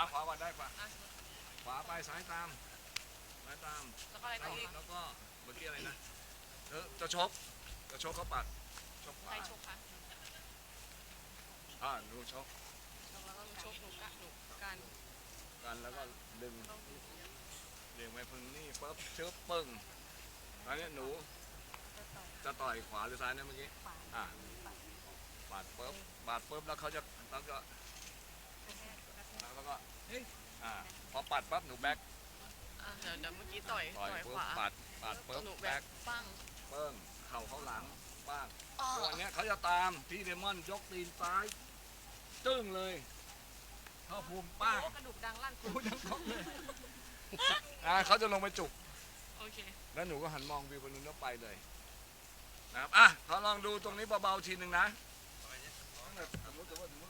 อะขวาก่อนได้ขวาอะขวาไปซ้ายตามซ้ายตามแล้วก็อะไรต่ออีกแล้วก็เมื่อกี้อะไรนะเออจะชกจะชกเขาปัดชกขใครวาชกคะอ่าหนูชกแล้วก็ชกหนูกะหนูกันกันแล้วก็ดึงดึงไปพึ่งนี่ปุ๊บชึบปึ้งอันนี้หนูจะต่อยขวาหรือซ้ายเนี่ยเมื่อกี้อะปาดปุ๊บปาดปุ๊บแล้วเขาจะแล้วก็แล้วก็อ่าพอ ปัดปั๊บหนูแบ็คอะเดี๋ยวเดี๋ยวเมื่อกี้ต่อยต่อยต่อยปุ๊ขบวาปัดปัดปุ๊บหนูแบแบ็กคปั้งเปิ้งเข่าเข้าหลังป้างอ๋อตัวเนี้ยเขาจะตามพี่เดมอนยกตีนซ้ายจึ้งเลยเข้าภูมิป้างโอ้กระดูกดังลั่นกูทั้งครบเลยอ่าเขาจะลงไปจุก โอเคแล้วหนูก็หันมองวิวบนนู้นแล้วไปเลยนะครับอะขอลองดูตรงนี้เบาๆทีหนึ่งนะโ